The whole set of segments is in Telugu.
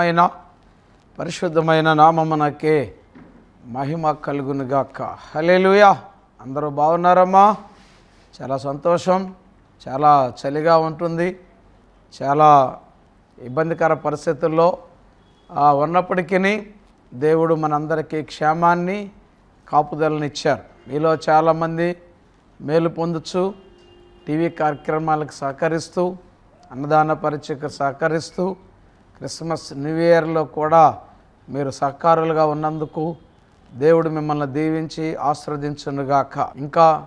దేవుని పరిశుద్ధమైన నామమునకే మహిమ కలుగునుగాక. హలేలుయా అందరూ బాగున్నారమ్మా? చాలా సంతోషం. చాలా చలిగా ఉంటుంది. చాలా ఇబ్బందికర పరిస్థితుల్లో ఉన్నప్పటికీ దేవుడు మనందరికీ క్షేమాన్ని కాపుదలనిచ్చారు మీలో చాలామంది మేలు పొందుచు టీవీ కార్యక్రమాలకు సహకరిస్తూ అన్నదాన పరీక్షకు సహకరిస్తూ క్రిస్మస్ న్యూ ఇయర్లో కూడా మీరు సహకారులుగా ఉన్నందుకు దేవుడు మిమ్మల్ని దీవించి ఆశ్రవదించునుగాక. ఇంకా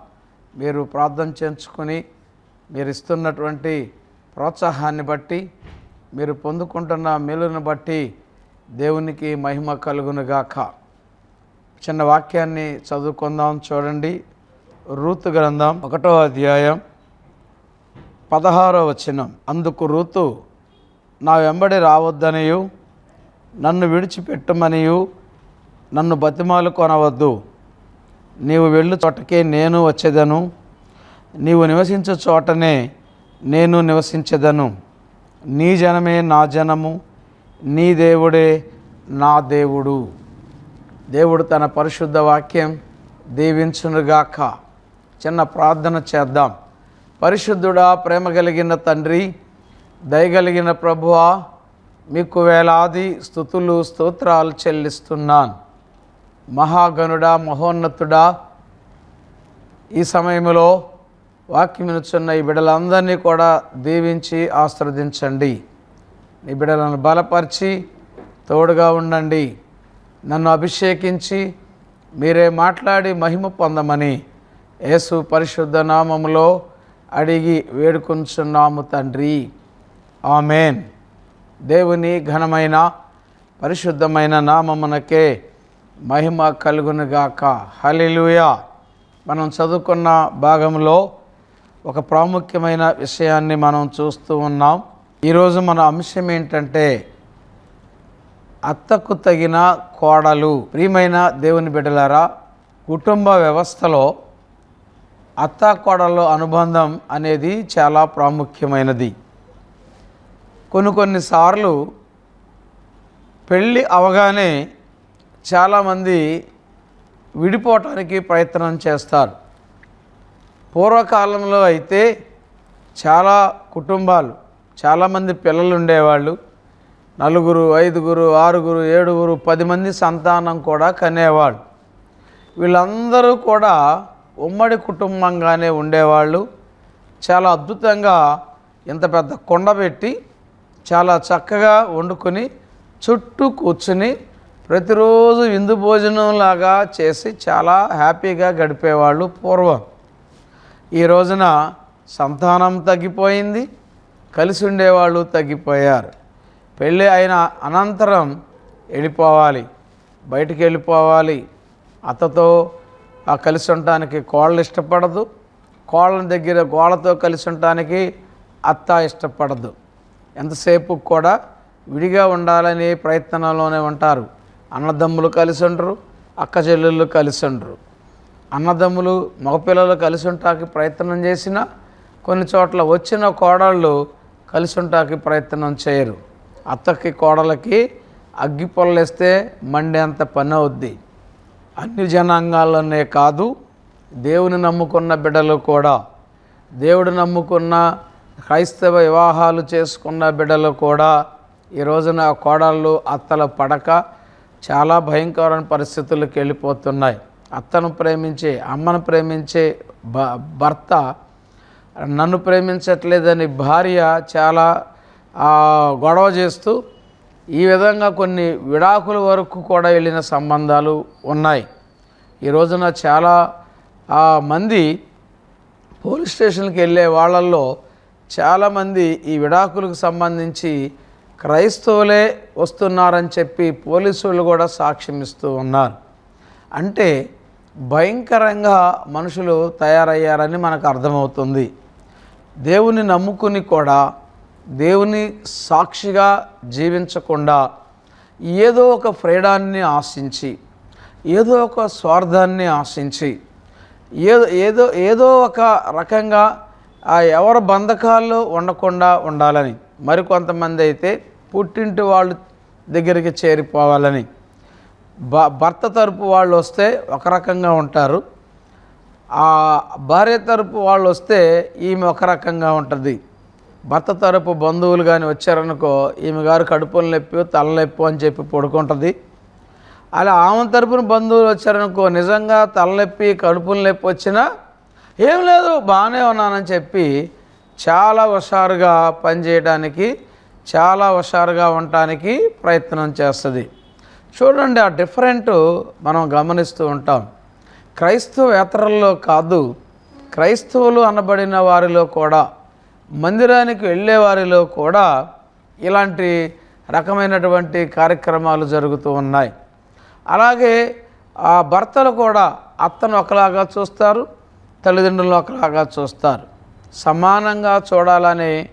మీరు ప్రార్థన చేయించుకొని మీరు ఇస్తున్నటువంటి ప్రోత్సాహాన్ని బట్టి మీరు పొందుకుంటున్న మేలును బట్టి దేవునికి మహిమ కలుగునుగాక. చిన్న వాక్యాన్ని చదువుకుందాం చూడండి. రూతు గ్రంథం ఒకటో అధ్యాయం పదహారో వచనం. అందుకు రూతు నా వెంబడి రావద్దనియు నన్ను విడిచిపెట్టమనియు నన్ను బతిమాలు కొనవద్దు. నీవు వెళ్ళు చోటకే నేను వచ్చేదను. నీవు నివసించే చోటనే నేను నివసించెదను. నీ జనమే నా జనము నీ దేవుడే నా దేవుడు. దేవుడు తన పరిశుద్ధ వాక్యం దీవించునుగాక. చిన్న ప్రార్థన చేద్దాం. పరిశుద్ధుడా ప్రేమ కలిగిన తండ్రి దయగలిగిన ప్రభువా మీకు వేలాది స్థుతులు స్తోత్రాలు చెల్లిస్తున్నాను. మహాగనుడా మహోన్నతుడా ఈ సమయంలో వాక్యమినుచున్న ఈ బిడలందరినీ కూడా దీవించి ఆశ్రవదించండి. నీ బిడలను బలపరిచి తోడుగా ఉండండి. నన్ను అభిషేకించి మీరే మాట్లాడి మహిమ పొందమని యేసు పరిశుద్ధ నామములో అడిగి వేడుకొంచున్నాము తండ్రి. ఆమెన్. దేవుని ఘనమైన పరిశుద్ధమైన నామమునకే మహిమ కలుగునుగాక. హలిలుయా మనం చదువుకున్న భాగంలో ఒక ప్రాముఖ్యమైన విషయాన్ని మనం చూస్తూ ఉన్నాం. ఈరోజు మన అంశం ఏంటంటే అత్తకు తగిన కోడలు. ప్రియమైన దేవుని బిడ్డలారా కుటుంబ వ్యవస్థలో అత్త కోడలు అనుబంధం అనేది చాలా ప్రాముఖ్యమైనది. కొన్ని కొన్నిసార్లు పెళ్ళి అవగానే చాలామంది విడిపోవటానికి ప్రయత్నం చేస్తారు. పూర్వకాలంలో అయితే చాలా కుటుంబాలు చాలామంది పిల్లలు ఉండేవాళ్ళు. నలుగురు ఐదుగురు ఆరుగురు ఏడుగురు పది మంది సంతానం కూడా కనేవాళ్ళు. వీళ్ళందరూ కూడా ఉమ్మడి కుటుంబంగానే ఉండేవాళ్ళు. చాలా అద్భుతంగా ఇంత పెద్ద కొండ పెట్టి చాలా చక్కగా వండుకొని చుట్టూ కూర్చుని ప్రతిరోజు విందు భోజనంలాగా చేసి చాలా హ్యాపీగా గడిపేవాళ్ళు పూర్వం. ఈ రోజున సంతానం తగ్గిపోయింది కలిసి ఉండేవాళ్ళు తగ్గిపోయారు. పెళ్ళి అయిన అనంతరం వెళ్ళిపోవాలి బయటికి వెళ్ళిపోవాలి. అత్తతో ఆ కలిసి ఉండటానికి కోళ్ళు ఇష్టపడదు కోళ్ళ దగ్గర గోళ్ళతో కలిసి ఉండటానికి అత్త ఇష్టపడదు. ఎంతసేపు కూడా విడిగా ఉండాలనే ప్రయత్నంలోనే ఉంటారు. అన్నదమ్ములు కలిసి ఉండరు అక్క చెల్లెళ్ళు కలిసి ఉండరు అన్నదమ్ములు మగపిల్లలు కలిసి ఉంటాకి ప్రయత్నం చేసినా కొన్ని చోట్ల వచ్చిన కోడళ్ళు కలిసి ఉంటాకి ప్రయత్నం చేయరు. అత్తకి కోడలకి అగ్గి పొల్లేస్తే మండేంత పని అవుద్ది. అన్ని జనాంగాల్లోనే కాదు దేవుని నమ్ముకున్న బిడ్డలు కూడా. దేవుడు నమ్ముకున్న క్రైస్తవ వివాహాలు చేసుకున్న బిడ్డలు కూడా ఈ రోజున కోడళ్ళు అత్తలు పడక చాలా భయంకరమైన పరిస్థితులకు వెళ్ళిపోతున్నాయి. అత్తను ప్రేమించే అమ్మను ప్రేమించే భ భర్త నన్ను ప్రేమించట్లేదని భార్య చాలా గొడవ చేస్తూ ఈ విధంగా కొన్ని విడాకుల వరకు కూడా వెళ్ళిన సంబంధాలు ఉన్నాయి. ఈ రోజున చాలా మంది పోలీస్ స్టేషన్కి వెళ్ళే వాళ్ళల్లో చాలామంది ఈ విడాకులకు సంబంధించి క్రైస్తవులే వస్తున్నారని చెప్పి పోలీసులు కూడా సాక్ష్యం ఇస్తూ ఉన్నారు. అంటే భయంకరంగా మనుషులు తయారయ్యారని మనకు అర్థమవుతుంది. దేవుని నమ్ముకుని కూడా దేవుని సాక్షిగా జీవించకుండా ఏదో ఒక ఫ్రీడాన్ని ఆశించి ఏదో ఒక స్వార్థాన్ని ఆశించి ఏదో ఏదో ఏదో ఒక రకంగా ఆ ఎవరి బంధకాల్లో ఉండకుండా ఉండాలని మరికొంతమంది అయితే పుట్టింటి వాళ్ళు దగ్గరికి చేరిపోవాలని. భ భర్త తరపు వాళ్ళు వస్తే ఒక రకంగా ఉంటారు. ఆ భార్య తరపు వాళ్ళు వస్తే ఈమె ఒక రకంగా ఉంటుంది. భర్త తరపు బంధువులు కానీ వచ్చారనుకో ఈమె గారు కడుపులు నొప్పి తలనొప్పి అని చెప్పి పడుకుంటుంది. అలా ఆమె తరపున బంధువులు వచ్చారనుకో నిజంగా తలనొప్పి కడుపులు నొప్పి వచ్చినా ఏం లేదు బాగానే ఉన్నానని చెప్పి చాలా హుషారుగా పనిచేయడానికి చాలా హుషారుగా ఉండటానికి ప్రయత్నం చేస్తుంది. చూడండి ఆ డిఫరెంట్ మనం గమనిస్తూ ఉంటాం. క్రైస్తవేతరుల్లో కాదు క్రైస్తవులు అనబడిన వారిలో కూడా మందిరానికి వెళ్ళే వారిలో కూడా ఇలాంటి రకమైనటువంటి కార్యక్రమాలు జరుగుతూ ఉన్నాయి. అలాగే ఆ భర్తలు కూడా అత్తను ఒకలాగా చూస్తారు తల్లిదండ్రులను ఒకలాగా చూస్తారు. సమానంగా చూడాలనే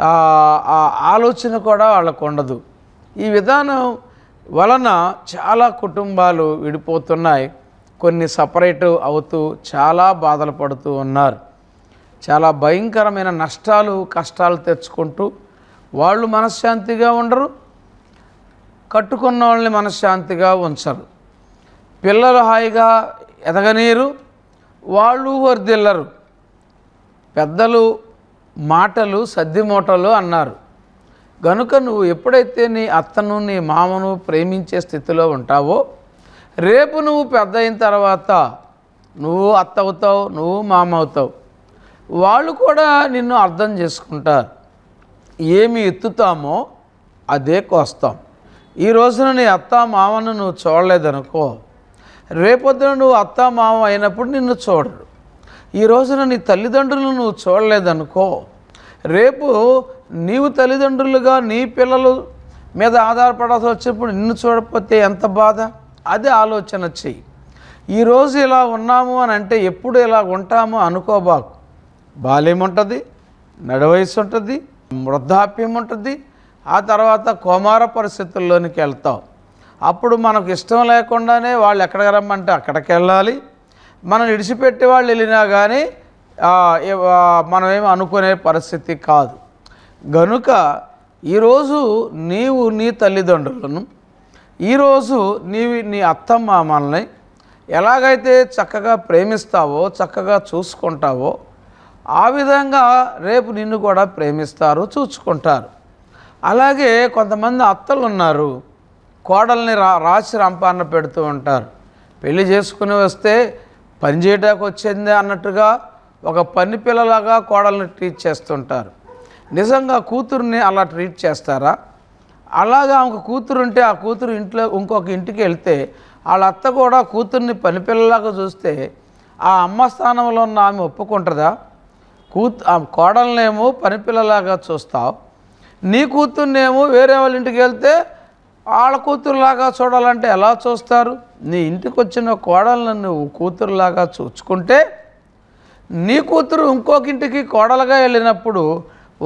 ఆ ఆలోచన కూడా వాళ్ళకు ఉండదు. ఈ విధానం వలన చాలా కుటుంబాలు విడిపోతున్నాయి. కొన్ని సపరేట్ అవుతూ చాలా బాధలు పడుతూ ఉన్నారు. చాలా భయంకరమైన నష్టాలు కష్టాలు తెచ్చుకుంటూ వాళ్ళు మనశ్శాంతిగా ఉండరు. కట్టుకున్న వాళ్ళని మనశ్శాంతిగా ఉంచరు. పిల్లలు హాయిగా ఎదగనీరు. వాళ్ళు వర్దిల్లరు పెద్దలు మాటలు సద్ది మూటలు అన్నారు. గనుక నువ్వు ఎప్పుడైతే నీ అత్తను నీ మామను ప్రేమించే స్థితిలో ఉంటావో రేపు నువ్వు పెద్ద అయిన తర్వాత నువ్వు అత్త అవుతావు నువ్వు మామ అవుతావు. వాళ్ళు కూడా నిన్ను అర్థం చేసుకుంటారు. ఏమి ఎత్తుతామో అదే కోస్తాం. ఈ రోజున నీ అత్త మామను నువ్వు చూడలేదనుకో రేపొద్దున నువ్వు అత్త మామ అయినప్పుడు నిన్ను చూడరు. ఈ రోజున నీ తల్లిదండ్రులను నువ్వు చూడలేదనుకో. రేపు నీవు తల్లిదండ్రులుగా నీ పిల్లలు మీద ఆధారపడాల్సి వచ్చినప్పుడు నిన్ను చూడకపోతే ఎంత బాధ? అదే ఆలోచన చెయ్యి. ఈరోజు ఇలా ఉన్నాము అని అంటే ఎప్పుడు ఇలా ఉంటామో అనుకోబాకు బాల్యం ఉంటుంది నడవయసు ఉంటుంది వృద్ధాప్యం ఉంటుంది ఆ తర్వాత కోమార పరిస్థితుల్లోనికి వెళ్తాం అప్పుడు మనకు ఇష్టం లేకుండానే వాళ్ళు ఎక్కడికి రమ్మంటే అక్కడికి వెళ్ళాలి. మనం విడిచిపెట్టి వాళ్ళు వెళ్ళినా కానీ మనం ఏమి అనుకునే పరిస్థితి కాదు. గనుక ఈరోజు నీవు నీ తల్లిదండ్రులను ఈరోజు నీవి నీ అత్తమామల్ని ఎలాగైతే చక్కగా ప్రేమిస్తావో చక్కగా చూసుకుంటావో ఆ విధంగా రేపు నిన్ను కూడా ప్రేమిస్తారు చూసుకుంటారు. అలాగే కొంతమంది అత్తలు ఉన్నారు కోడల్ని రా రాసి రంపాన పెడుతూ ఉంటారు. పెళ్ళి చేసుకుని వస్తే పని చేయడానికి వచ్చింది అన్నట్టుగా ఒక పని పిల్లలాగా కోడల్ని ట్రీట్ చేస్తుంటారు. నిజంగా కూతుర్ని అలా ట్రీట్ చేస్తారా? అలాగా ఆమెకు కూతురు ఉంటే ఆ కూతురు ఇంట్లో ఇంకొక ఇంటికి వెళ్తే వాళ్ళ అత్త కూడా కూతుర్ని పనిపిల్లలాగా చూస్తే ఆ అమ్మ స్థానంలో ఉన్న ఆమె ఒప్పుకుంటుందా? కూతు ఆ కోడలనేమో పనిపిల్లలాగా చూస్తావు. నీ కూతుర్నేమో వేరే వాళ్ళ ఇంటికి వెళ్తే వాళ్ళ కూతురులాగా చూడాలంటే ఎలా చూస్తారు? నీ ఇంటికి వచ్చిన కోడలను నువ్వు కూతురులాగా చూచుకుంటే నీ కూతురు ఇంకొక ఇంటికి కోడలుగా వెళ్ళినప్పుడు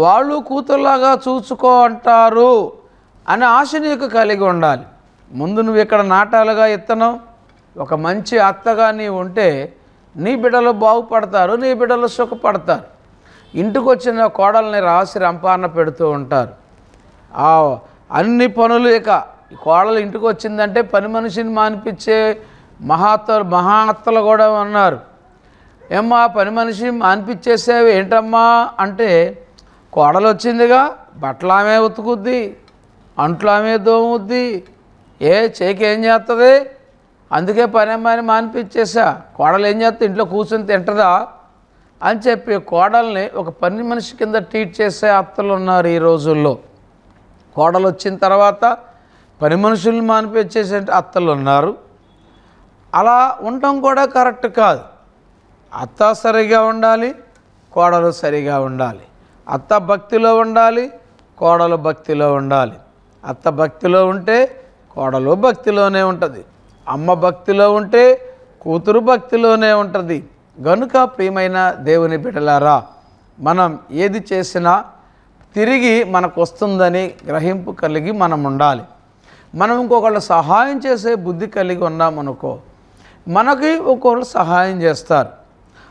వాళ్ళు కూతురులాగా చూసుకో అంటారు అనే ఆశ నీకు కలిగి ఉండాలి. ముందు నువ్వు ఇక్కడ నాటాలుగా ఇత్తనం ఒక మంచి అత్తగా నీవు ఉంటే నీ బిడ్డలు బాగుపడతారు నీ బిడ్డలు సుఖపడతారు. ఇంటికి వచ్చిన కోడల్ని రాసి రంపాన పెడుతూ ఉంటారు. ఆ అన్ని పనులు ఇక ఈ కోడలు ఇంటికి వచ్చిందంటే పని మనిషిని మానిపించే మహాత్మ మహాత్తలు కూడా ఉన్నారు. ఏమ్మా పని మనిషి మానిపించేసేవి ఏంటమ్మా అంటే కోడలు వచ్చిందిగా బట్టలు ఆమె ఉతుకుద్ది అంట్లు ఆమె దోముద్ది ఏ చేకి ఏం చేస్తుంది అందుకే పని అమ్మాయిని మానిపించేసా. కోడలు ఏం చేస్తుంది ఇంట్లో కూర్చొని తింటదా? అని చెప్పి కోడల్ని ఒక పని మనిషి కింద ట్రీట్ చేసే అత్తలు ఉన్నారు ఈ రోజుల్లో. కోడలు వచ్చిన తర్వాత పని మనుషుల్ని మానిపించేసే అత్తలు ఉన్నారు. అలా ఉండటం కూడా కరెక్ట్ కాదు. అత్త సరిగా ఉండాలి కోడలు సరిగా ఉండాలి. అత్త భక్తిలో ఉండాలి కోడలు భక్తిలో ఉండాలి. అత్త భక్తిలో ఉంటే కోడలు భక్తిలోనే ఉంటుంది. అమ్మ భక్తిలో ఉంటే కూతురు భక్తిలోనే ఉంటుంది. గనుక ప్రియమైన దేవుని బిడలారా మనం ఏది చేసినా తిరిగి మనకు వస్తుందని గ్రహింపు కలిగి మనం ఉండాలి మనం ఇంకొకళ్ళు సహాయం చేసే బుద్ధి కలిగి ఉన్నామనుకో మనకి ఒక్కొక్కరు సహాయం చేస్తారు.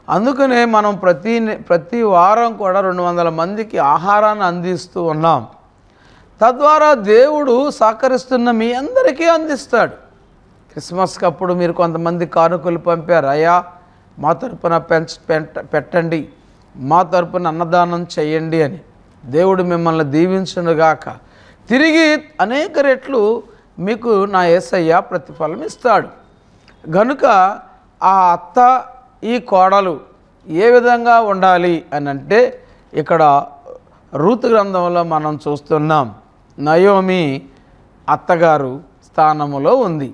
అందుకనే మనం ప్రతి ప్రతి వారం కూడా రెండు వందల మందికి ఆహారాన్ని అందిస్తూ ఉన్నాం. తద్వారా దేవుడు సహకరిస్తున్న మీ అందరికీ అందిస్తాడు. క్రిస్మస్కి అప్పుడు మీరు కొంతమంది కానుకలు పంపారు అయ్యా మా తరపున పెంచ పెట్టండి మా తరపున అన్నదానం చేయండి అని. దేవుడు మిమ్మల్ని దీవించునుగాక. తిరిగి అనేక రెట్లు మీకు నా యేసయ్య ప్రతిఫలం ఇస్తాడు. గనుక ఆ అత్త ఈ కోడలు ఏ విధంగా ఉండాలి అని అంటే ఇక్కడ రూతు గ్రంథంలో మనం చూస్తున్నాం నయోమి అత్తగారు స్థానములో ఉంది.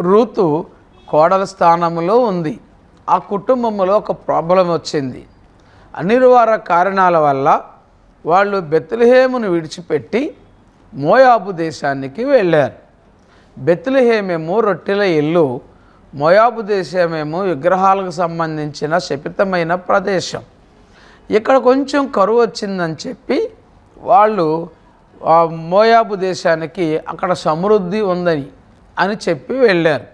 రూతు కోడల స్థానంలో ఉంది. ఆ కుటుంబంలో ఒక ప్రాబ్లం వచ్చింది. అనిర్వార కారణాల వల్ల వాళ్ళు బెత్లహేమును విడిచిపెట్టి మోయాబు దేశానికి వెళ్ళారు. బెత్లహేమేమో రొట్టెల ఇల్లు మోయాబు దేశమేమో విగ్రహాలకు సంబంధించిన శపితమైన ప్రదేశం. ఇక్కడ కొంచెం కరువు వచ్చిందని చెప్పి వాళ్ళు మోయాబు దేశానికి అక్కడ సమృద్ధి ఉందని అని చెప్పి వెళ్ళారు.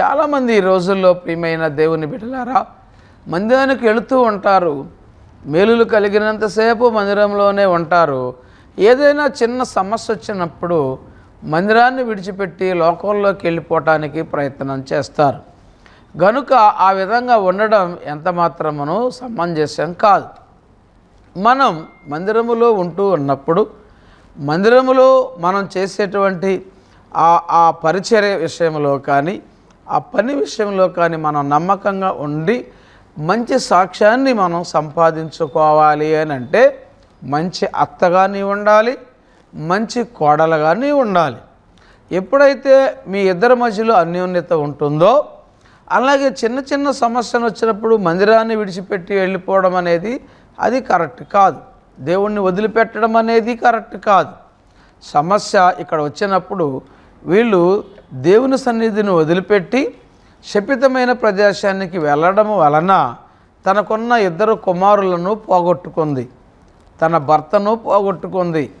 చాలామంది ఈ రోజుల్లో ప్రియమైన దేవుని బిడ్డలారా మందిరానికి వెళుతూ ఉంటారు. మేలులు కలిగినంతసేపు మందిరంలోనే ఉంటారు. ఏదైనా చిన్న సమస్య వచ్చినప్పుడు మందిరాన్ని విడిచిపెట్టి లోకంలోకి వెళ్ళిపోవటానికి ప్రయత్నం చేస్తారు. గనుక ఆ విధంగా ఉండడం ఎంత మాత్రమును సమంజసం కాదు. మనం మందిరములో ఉంటూ ఉన్నప్పుడు మందిరములో మనం చేసేటువంటి ఆ ఆ పరిచర్య విషయంలో కానీ ఆ పని విషయంలో కానీ మనం నమ్మకంగా ఉండి మంచి సాక్ష్యాన్ని మనం సంపాదించుకోవాలి అని అంటే మంచి అత్తగాని ఉండాలి మంచి కోడలుగా నీ ఉండాలి. ఎప్పుడైతే మీ ఇద్దరి మధ్యలో అన్యోన్యత ఉంటుందో అలాగే చిన్న చిన్న సమస్యలు వచ్చినప్పుడు మందిరాన్ని విడిచిపెట్టి వెళ్ళిపోవడం అనేది అది కరెక్ట్ కాదు. దేవుణ్ణి వదిలిపెట్టడం అనేది కరెక్ట్ కాదు. సమస్య ఇక్కడ వచ్చినప్పుడు వీళ్ళు దేవుని సన్నిధిని వదిలిపెట్టి శపితమైన ప్రదేశానికి వెళ్ళడం వలన తనకున్న ఇద్దరు కుమారులను పోగొట్టుకుంది. తన భర్తను పోగొట్టుకుంది.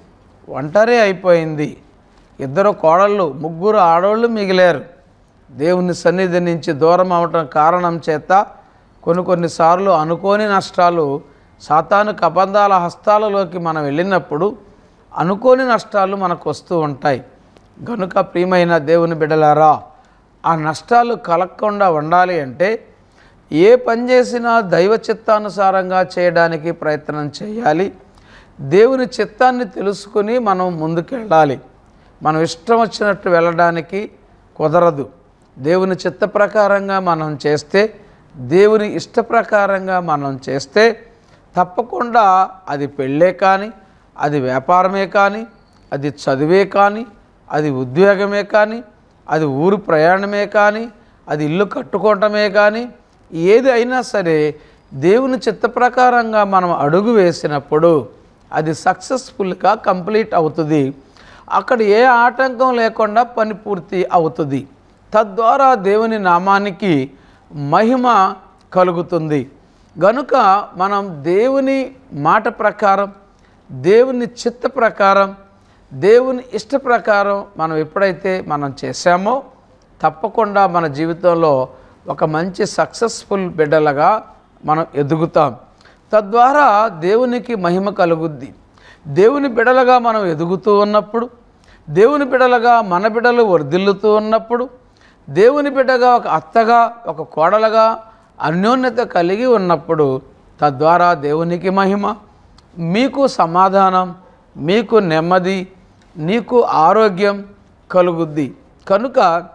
ఒంటరి అయిపోయింది. ఇద్దరు కోడళ్ళు ముగ్గురు ఆడవాళ్ళు మిగిలారు. దేవుని సన్నిధి నుంచి దూరం అవటం కారణం చేత కొన్ని కొన్నిసార్లు అనుకోని నష్టాలు సాతాను కబంధాల హస్తాలలోకి మనం వెళ్ళినప్పుడు అనుకోని నష్టాలు మనకు వస్తూ ఉంటాయి. గనుక ప్రియమైన దేవుని బిడలారా ఆ నష్టాలు కలగకుండా ఉండాలి అంటే ఏ పని చేసినా దైవ చిత్తానుసారంగా చేయడానికి ప్రయత్నం చేయాలి. దేవుని చిత్తాన్ని తెలుసుకుని మనం ముందుకెళ్ళాలి. మనం ఇష్టం వచ్చినట్టు వెళ్ళడానికి కుదరదు. దేవుని చిత్త ప్రకారంగా మనం చేస్తే దేవుని ఇష్ట ప్రకారంగా మనం చేస్తే తప్పకుండా అది పెళ్ళే కానీ అది వ్యాపారమే కానీ అది చదివే కానీ అది ఉద్యోగమే కానీ అది ఊరు ప్రయాణమే కానీ అది ఇల్లు కట్టుకోవటమే కానీ ఏది అయినా సరే దేవుని చిత్త ప్రకారంగా మనం అడుగు వేసినప్పుడు అది సక్సెస్ఫుల్గా కంప్లీట్ అవుతుంది. అక్కడ ఏ ఆటంకం లేకుండా పని పూర్తి అవుతుంది. తద్వారా దేవుని నామానికి మహిమ కలుగుతుంది. గనుక మనం దేవుని మాట ప్రకారం దేవుని చిత్త ప్రకారం దేవుని ఇష్ట ప్రకారం మనం ఎప్పుడైతే మనం చేశామో తప్పకుండా మన జీవితంలో ఒక మంచి సక్సెస్ఫుల్ బిడ్డలుగా మనం ఎదుగుతాం. తద్వారా దేవునికి మహిమ కలుగుద్ది. దేవుని బిడలుగా మనం ఎదుగుతూ ఉన్నప్పుడు దేవుని బిడలుగా మన బిడలు వర్ధిల్లుతూ ఉన్నప్పుడు దేవుని బిడ్డగా ఒక అత్తగా ఒక కోడలుగా అన్యోన్యత కలిగి ఉన్నప్పుడు తద్వారా దేవునికి మహిమ మీకు సమాధానం మీకు నెమ్మది నీకు ఆరోగ్యం కలుగుద్ది. కనుక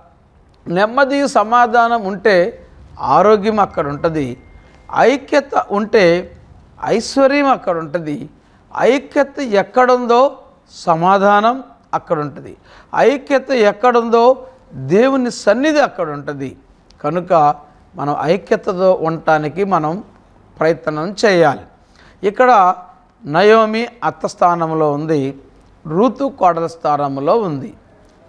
నెమ్మది సమాధానం ఉంటే ఆరోగ్యం అక్కడ ఉంటుంది. ఐక్యత ఉంటే ఐశ్వర్యం అక్కడ ఉంటుంది. ఐక్యత ఎక్కడుందో సమాధానం అక్కడ ఉంటుంది. ఐక్యత ఎక్కడుందో దేవుని సన్నిధి అక్కడ ఉంటుంది. కనుక మనం ఐక్యతతో ఉండటానికి మనం ప్రయత్నం చేయాలి. ఇక్కడ నయోమి అత్త స్థానంలో ఉంది. ఋతు కోడల స్థానంలో ఉంది.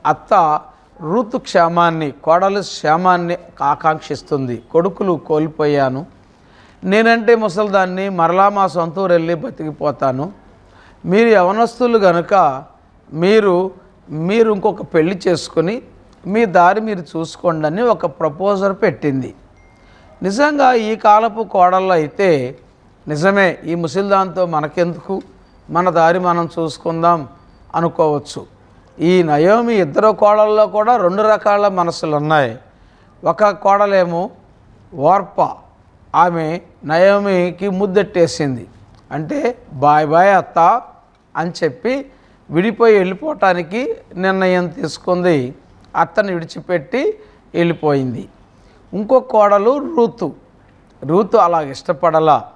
అత్త ఋతు క్షేమాన్ని కోడలు క్షేమాన్ని ఆకాంక్షిస్తుంది. కొడుకులు కోల్పోయాను. నేనంటే ముసలిదాన్ని మరలా మా సొంత ఊరు వెళ్ళి బతికిపోతాను. మీరు యవనస్తులు గనుక మీరు మీరు ఇంకొక పెళ్ళి చేసుకుని మీ దారి మీరు చూసుకోండి అని ఒక ప్రపోజల్ పెట్టింది. నిజంగా ఈ కాలపు కోడళ్ళు అయితే నిజమే ఈ ముసలిదాంతో మనకెందుకు? మన దారి మనం చూసుకుందాం. అనుకోవచ్చు. ఈ నయోమి ఇద్దరు కోడల్లో కూడా రెండు రకాల మనసులు ఉన్నాయి. ఒక కోడలేమో ఓర్ప ఆమె నయోమికి ముద్దెట్టేసింది. అంటే బాయ్ బాయ్ అత్త అని చెప్పి విడిపోయి వెళ్ళిపోవటానికి నిర్ణయం తీసుకుంది. అత్తని విడిచిపెట్టి వెళ్ళిపోయింది. ఇంకో కోడలు రూతు. రూతు అలా ఇష్టపడలా.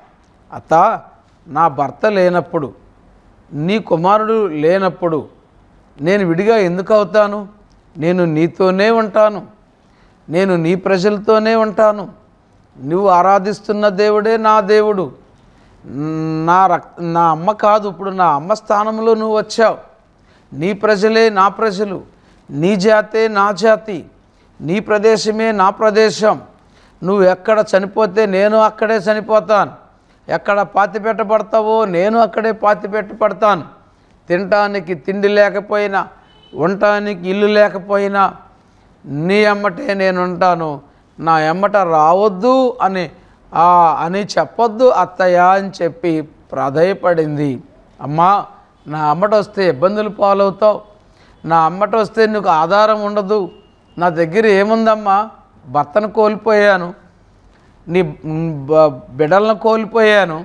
అత్త నా భర్త లేనప్పుడు నీ కుమారుడు లేనప్పుడు నేను విడిగా ఎందుకు అవుతాను? నేను నీతోనే ఉంటాను. నేను నీ ప్రజలతోనే ఉంటాను. నువ్వు ఆరాధిస్తున్న దేవుడే నా దేవుడు. నా రక్ నా అమ్మ కాదు ఇప్పుడు నా అమ్మ స్థానంలో నువ్వు వచ్చావు. నీ ప్రజలే నా ప్రజలు. నీ జాతే నా జాతి. నీ ప్రదేశమే నా ప్రదేశం. నువ్వు ఎక్కడ చనిపోతే నేను అక్కడే చనిపోతాను. ఎక్కడ పాతి పెట్టబడతావో నేను అక్కడే పాతి పెట్టబడతాను తినటానికి తిండి లేకపోయినా ఉండటానికి ఇల్లు లేకపోయినా నీ ఎమ్మటే నేను ఉంటాను నా ఎమ్మట రావద్దు అని ఆ అని చెప్పొద్దు అత్తయ్య అని చెప్పి ప్రాధేయపడింది. అమ్మా నా అమ్మట వస్తే ఇబ్బందులు పాలవుతావు. నా అమ్మట వస్తే నీకు ఆధారం ఉండదు. నా దగ్గర ఏముందమ్మా? భర్తను కోల్పోయాను. నీ బ- బిడ్డలను కోల్పోయాను.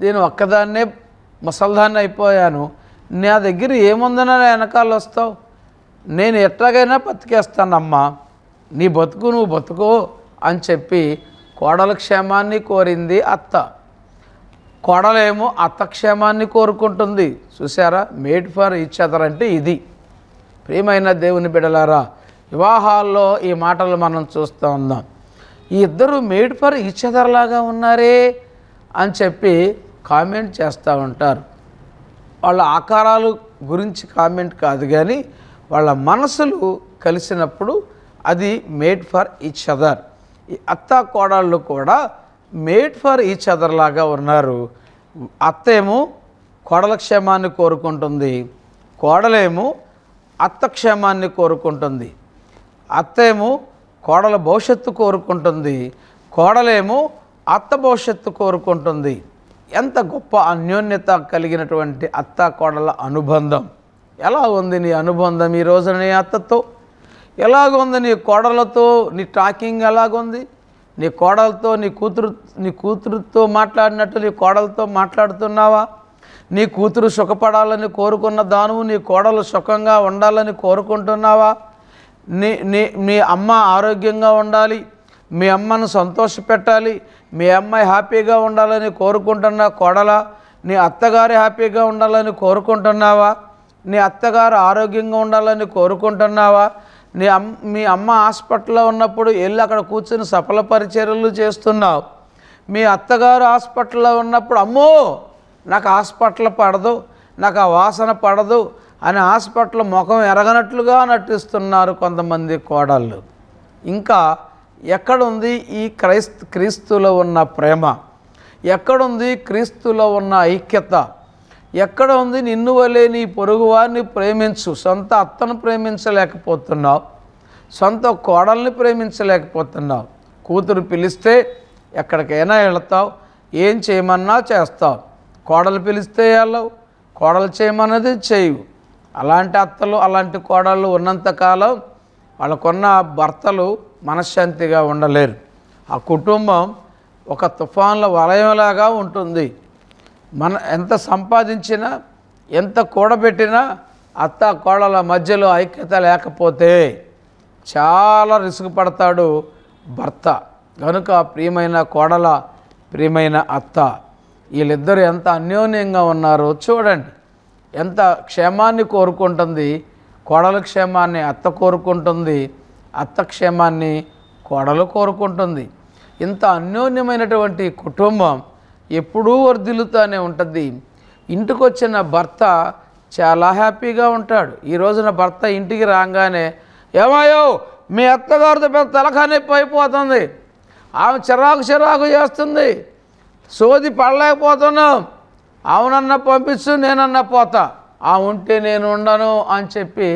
నేను ఒక్కదాన్నే ముసల్దాన్ని అయిపోయాను. నా దగ్గర ఏముందన వెనకాల వస్తావు? నేను ఎట్లాగైనా బతికేస్తానమ్మా. నీ బతుకు నువ్వు బతుకు అని చెప్పి కోడల క్షేమాన్ని కోరింది అత్త. కోడలేమో అత్త క్షేమాన్ని కోరుకుంటుంది. చూసారా మేడ్ ఫర్ ఈచ్ అదర్ అంటే ఇది. ప్రియమైన దేవుని బిడలారా వివాహాల్లో ఈ మాటలు మనం చూస్తూ ఉందాం. ఈ ఇద్దరు మేడ్ ఫర్ ఈచ్ అదర్ లాగా ఉన్నారే అని చెప్పి కామెంట్ చేస్తూ ఉంటారు. వాళ్ళ ఆకారాలు గురించి కామెంట్ కాదు కానీ వాళ్ళ మనసులు కలిసినప్పుడు అది మేడ్ ఫర్ ఈచ్ అదర్. ఈ అత్త కోడళ్ళు కూడా మేడ్ ఫర్ ఈచ్ అదర్ లాగా ఉన్నారు. అత్త ఏమో కోడల క్షేమాన్ని కోరుకుంటుంది. కోడలేమో అత్త క్షేమాన్ని కోరుకుంటుంది. అత్తేమో కోడల భవిష్యత్తు కోరుకుంటుంది. కోడలేమో అత్త భవిష్యత్తు కోరుకుంటుంది. ఎంత గొప్ప అన్యోన్యత కలిగినటువంటి అత్త కోడల అనుబంధం. ఎలా ఉంది నీ అనుబంధం ఈ రోజున నీ అత్తతో? ఎలాగుంది నీ కోడలతో? నీ టాకింగ్ ఎలాగుంది నీ కోడలతో నీ కూతురు నీ కూతురుతో మాట్లాడినట్టు నీ కోడలతో మాట్లాడుతున్నావా? నీ కూతురు సుఖపడాలని కోరుకున్న దానువు నీ కోడలు సుఖంగా ఉండాలని కోరుకుంటున్నావా? నీ నీ మీ అమ్మ ఆరోగ్యంగా ఉండాలి మీ అమ్మను సంతోషపెట్టాలి మీ అమ్మాయి హ్యాపీగా ఉండాలని కోరుకుంటున్న కోడల నీ అత్తగారు హ్యాపీగా ఉండాలని కోరుకుంటున్నావా? నీ అత్తగారు ఆరోగ్యంగా ఉండాలని కోరుకుంటున్నావా? నీ అమ్ మీ అమ్మ హాస్పిటల్లో ఉన్నప్పుడు వెళ్ళి అక్కడ కూర్చొని సఫల పరిచర్యలు చేస్తున్నావు. మీ అత్తగారు హాస్పిటల్లో ఉన్నప్పుడు అమ్మో నాకు హాస్పిటల్ పడదు నాకు ఆ వాసన పడదు అని హాస్పిటల్ ముఖం ఎరగనట్లుగా నటిస్తున్నారు కొంతమంది కోడళ్ళు. ఇంకా ఎక్కడుంది ఈ క్రైస్త క్రీస్తులో ఉన్న ప్రేమ? ఎక్కడుంది క్రీస్తులో ఉన్న ఐక్యత? ఎక్కడ ఉంది నిన్ను వలే నీ పొరుగువారిని ప్రేమించు? సొంత అత్తను ప్రేమించలేకపోతున్నావు. సొంత కోడల్ని ప్రేమించలేకపోతున్నావు. కూతురు పిలిస్తే ఎక్కడికైనా వెళతావు. ఏం చేయమన్నా చేస్తావు. కోడలు పిలిస్తే వెళ్ళవు. కోడలు చేయమన్నది చేయవు. అలాంటి అత్తలు అలాంటి కోడళ్ళు ఉన్నంతకాలం వాళ్ళకున్న భర్తలు మనశ్శాంతిగా ఉండలేరు. ఆ కుటుంబం ఒక తుఫాన్ల వలయంలాగా ఉంటుంది. మన ఎంత సంపాదించినా ఎంత కూడబెట్టినా అత్త కోడల మధ్యలో ఐక్యత లేకపోతే చాలా రిసుగు పడతాడు భర్త. కనుక ప్రియమైన కోడల ప్రియమైన అత్త వీళ్ళిద్దరూ ఎంత అన్యోన్యంగా ఉన్నారో చూడండి. ఎంత క్షేమాన్ని కోరుకుంటుంది కోడల క్షేమాన్ని అత్త కోరుకుంటుంది అత్త క్షేమాన్ని కోడలు కోరుకుంటుంది. ఇంత అన్యోన్యమైనటువంటి కుటుంబం ఎప్పుడూ వర్ధిల్లుతూనే ఉంటుంది. ఇంటికి వచ్చిన భర్త చాలా హ్యాపీగా ఉంటాడు. ఈ రోజున భర్త ఇంటికి రాగానే ఏమయ్యో మీ అత్తగారితో పెద్ద తలకానొప్పి అయిపోతుంది ఆమె చిరాకు చిరాకు చేస్తుంది. సోది పడలేకపోతున్నాం. అవునన్నా పంపించు నేనన్నా పోతా. ఆ ఉంటే నేను ఉండను అని చెప్పి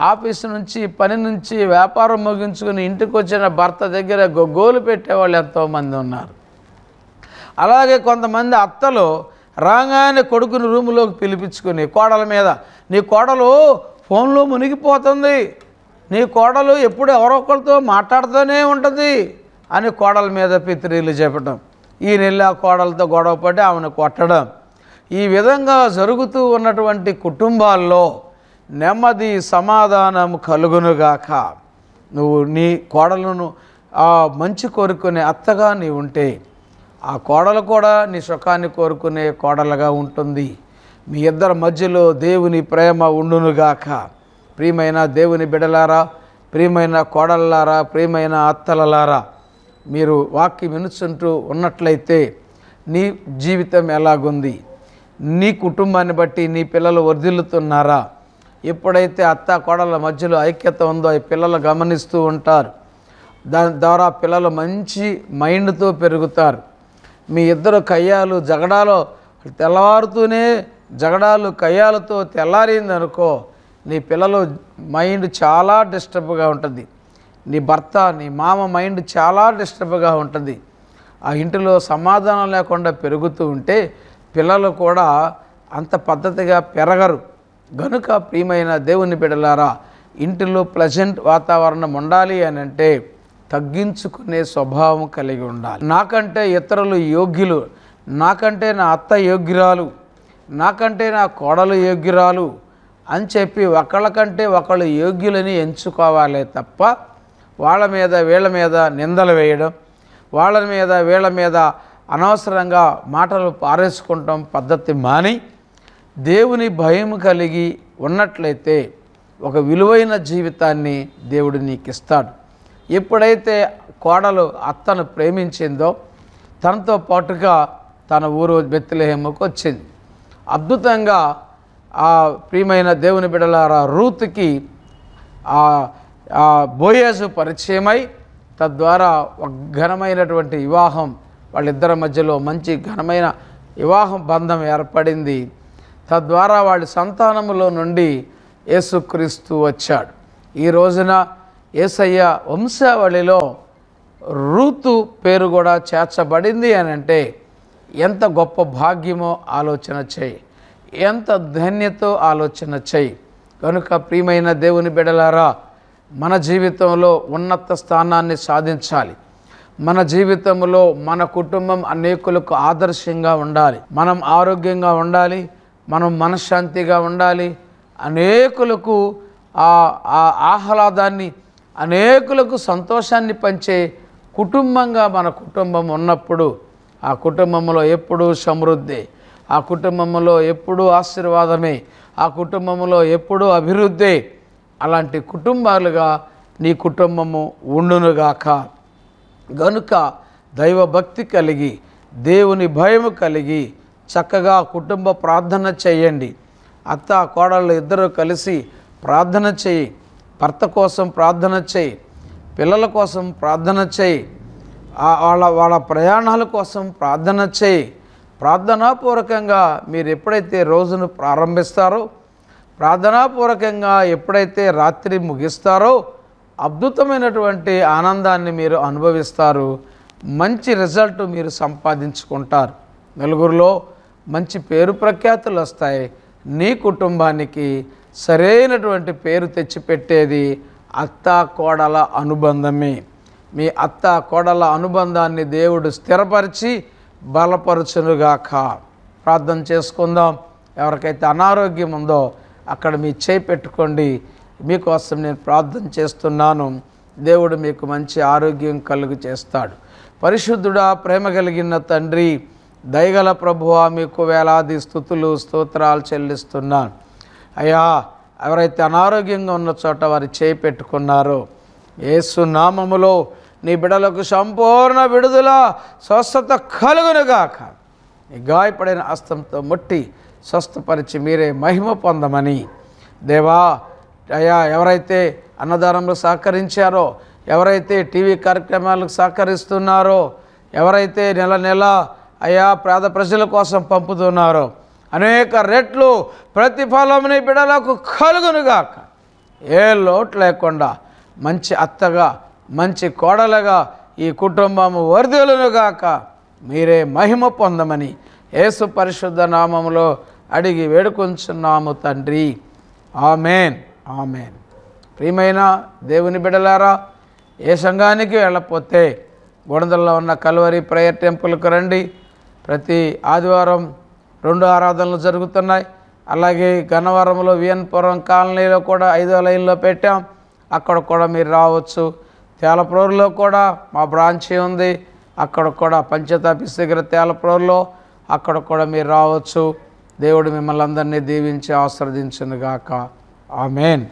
ఆఫీస్ నుంచి పని నుంచి వ్యాపారం ముగించుకుని ఇంటికి వచ్చిన భర్త దగ్గర గొగ్గోలు పెట్టేవాళ్ళు ఎంతోమంది ఉన్నారు. అలాగే కొంతమంది అత్తలు రాగానే కొడుకుని రూములోకి పిలిపించుకుని కోడల మీద నీ కోడలు ఫోన్లో మునిగిపోతుంది. నీ కోడలు ఎప్పుడు ఎవరో ఒకరితో మాట్లాడుతూనే ఉంటుంది అని కోడల మీద పిత్రీలు చెప్పడం ఈ నెల ఆ కోడలతో గొడవ పడి ఆమెను కొట్టడం. ఈ విధంగా జరుగుతూ ఉన్నటువంటి కుటుంబాల్లో నెమ్మది సమాధానం కలుగునుగాక. నువ్వు నీ కోడలను ఆ మంచి కోరుకునే అత్తగా నీ ఉంటే ఆ కోడలు కూడా నీ సుఖాన్ని కోరుకునే కోడలుగా ఉంటుంది. మీ ఇద్దరి మధ్యలో దేవుని ప్రేమ ఉండునుగాక. ప్రియమైన దేవుని బిడలారా ప్రియమైన కోడలారా ప్రియమైన అత్తలలారా మీరు వాక్యం వినుచుంటూ ఉన్నట్లయితే నీ జీవితం ఎలాగుంది? నీ కుటుంబాన్ని బట్టి నీ పిల్లలు వర్ధిల్లుతున్నారా? ఎప్పుడైతే అత్త కోడళ్ళ మధ్యలో ఐక్యత ఉందో ఈ పిల్లలు గమనిస్తూ ఉంటారు. దాని ద్వారా పిల్లలు మంచి మైండ్తో పెరుగుతారు. మీ ఇద్దరు కయ్యాలు జగడాలో తెల్లవారుతూనే జగడాలు కయ్యాలతో తెల్లారింది అనుకో నీ పిల్లలు మైండ్ చాలా డిస్టర్బ్గా ఉంటుంది. నీ భర్త నీ మామ మైండ్ చాలా డిస్టర్బ్గా ఉంటుంది. ఆ ఇంటిలో సమాధానం లేకుండా పెరుగుతూ ఉంటే పిల్లలు కూడా అంత పద్ధతిగా పెరగరు. గనుక ప్రియమైన దేవుని బిడలారా ఇంటిలో ప్లజెంట్ వాతావరణం ఉండాలి అని అంటే తగ్గించుకునే స్వభావం కలిగి ఉండాలి. నాకంటే ఇతరులు యోగ్యులు నాకంటే నా అత్త యోగ్యురాలు నాకంటే నా కోడలు యోగ్యురాలు అని చెప్పి ఒకళ్ళకంటే ఒకళ్ళు యోగ్యులని ఎంచుకోవాలే తప్ప వాళ్ళ మీద వీళ్ళ మీద నిందలు వేయడం వాళ్ళ మీద వీళ్ళ మీద అనవసరంగా మాటలు పారేసుకుంటాం పద్ధతి మాని దేవుని భయం కలిగి ఉన్నట్లయితే ఒక విలువైన జీవితాన్ని దేవుడు నీకు ఇస్తాడు ఎప్పుడైతే కోడలు అత్తను ప్రేమించిందో తనతో పాటుగా తన ఊరు బెత్తిలేహమ్మకు వచ్చింది. అద్భుతంగా ఆ ప్రియమైన దేవుని బిడలారా రూత్కి ఆ ఆ బోయేజు పరిచయమై తద్వారా ఒక ఘనమైనటువంటి వివాహం వాళ్ళిద్దరి మధ్యలో మంచి ఘనమైన వివాహం బంధం ఏర్పడింది. తద్వారా వాళ్ళ సంతానములో నుండి యేసుక్రీస్తు వచ్చాడు. ఈ రోజున యేసయ్య వంశావళిలో రూతు పేరు కూడా చేర్చబడింది అని అంటే ఎంత గొప్ప భాగ్యమో ఆలోచన చేయి. ఎంత ధన్యతో ఆలోచన చేయి. కనుక ప్రియమైన దేవుని బిడలారా మన జీవితంలో ఉన్నత స్థానాన్ని సాధించాలి. మన జీవితంలో మన కుటుంబం అనేకులకు ఆదర్శంగా ఉండాలి. మనం ఆరోగ్యంగా ఉండాలి. మనం మనశ్శాంతిగా ఉండాలి. అనేకులకు ఆ ఆహ్లాదాన్ని అనేకులకు సంతోషాన్ని పంచే కుటుంబంగా మన కుటుంబం ఉన్నప్పుడు ఆ కుటుంబంలో ఎప్పుడూ సమృద్ధి ఆ కుటుంబంలో ఎప్పుడూ ఆశీర్వాదమే ఆ కుటుంబంలో ఎప్పుడూ అభివృద్ధి అలాంటి కుటుంబాలుగా నీ కుటుంబము ఉండునుగాక. గనుక దైవభక్తి కలిగి దేవుని భయము కలిగి చక్కగా కుటుంబ ప్రార్థన చేయండి. అత్త కోడళ్ళు ఇద్దరు కలిసి ప్రార్థన చేయి. భర్త కోసం ప్రార్థన చేయి. పిల్లల కోసం ప్రార్థన చేయి. వాళ్ళ వాళ్ళ ప్రయాణాల కోసం ప్రార్థన చేయి. ప్రార్థనాపూర్వకంగా మీరు ఎప్పుడైతే రోజును ప్రారంభిస్తారో ప్రార్థనాపూర్వకంగా ఎప్పుడైతే రాత్రి ముగిస్తారో అద్భుతమైనటువంటి ఆనందాన్ని మీరు అనుభవిస్తారు. మంచి రిజల్ట్ మీరు సంపాదించుకుంటారు. నలుగురిలో మంచి పేరు ప్రఖ్యాతులు వస్తాయి. నీ కుటుంబానికి సరైనటువంటి పేరు తెచ్చిపెట్టేది అత్త కోడల అనుబంధమే. మీ అత్త కోడల అనుబంధాన్ని దేవుడు స్థిరపరిచి బలపరచునుగాక. ప్రార్థన చేసుకుందాం. ఎవరికైతే అనారోగ్యం ఉందో అక్కడ మీ చేయి పెట్టుకోండి. మీకోసం నేను ప్రార్థన చేస్తున్నాను. దేవుడు మీకు మంచి ఆరోగ్యం కలుగు చేస్తాడు. పరిశుద్ధుడా ప్రేమ కలిగిన తండ్రి దయగల ప్రభువా మీకు వేలాది స్థుతులు స్తోత్రాలు చెల్లిస్తున్నాను. అయ్యా ఎవరైతే అనారోగ్యంగా ఉన్న చోట వారి చేయి పెట్టుకున్నారో ఏసు నామములో నీ బిడలకు సంపూర్ణ విడుదల స్వస్థత కలుగునుగాక. ఈ గాయపడిన హస్తంతో ముట్టి స్వస్థపరిచి మీరే మహిమ పొందమని. దేవా అయ్యా ఎవరైతే అన్నదానంలో సహకరించారో ఎవరైతే టీవీ కార్యక్రమాలకు సహకరిస్తున్నారో ఎవరైతే నెల నెల అయా పేద ప్రజల కోసం పంపుతున్నారో అనేక రెట్లు ప్రతిఫలంని బిడలకు కలుగునుగాక. ఏ లోటు లేకుండా మంచి అత్తగా మంచి కోడలుగా ఈ కుటుంబము వర్ధులుగాక మీరే మహిమ పొందమని యేసు పరిశుద్ధ నామములో అడిగి వేడుకొంచున్నాము తండ్రి. ఆమెన్. ఆమెన్. ప్రియమైన దేవుని బిడలారా ఏ సంఘానికి వెళ్ళకపోతే గోడందల్లో ఉన్న కల్వరి ప్రేయర్ టెంపుల్కి రండి. ప్రతి ఆదివారం రెండు ఆరాధనలు జరుగుతున్నాయి. అలాగే గన్నవరంలో విఎన్పురం కాలనీలో కూడా ఐదో లైన్లో పెట్టాం. అక్కడ కూడా మీరు రావచ్చు. తేలప్రోరులో కూడా మా బ్రాంచి ఉంది. అక్కడ కూడా పంచాయత్ ఆఫీస్ దగ్గర తేలప్రోరులో అక్కడ కూడా మీరు రావచ్చు. దేవుడు మిమ్మల్ని అందరినీ దీవించి ఆశ్రదించునుగాక ఆమెన్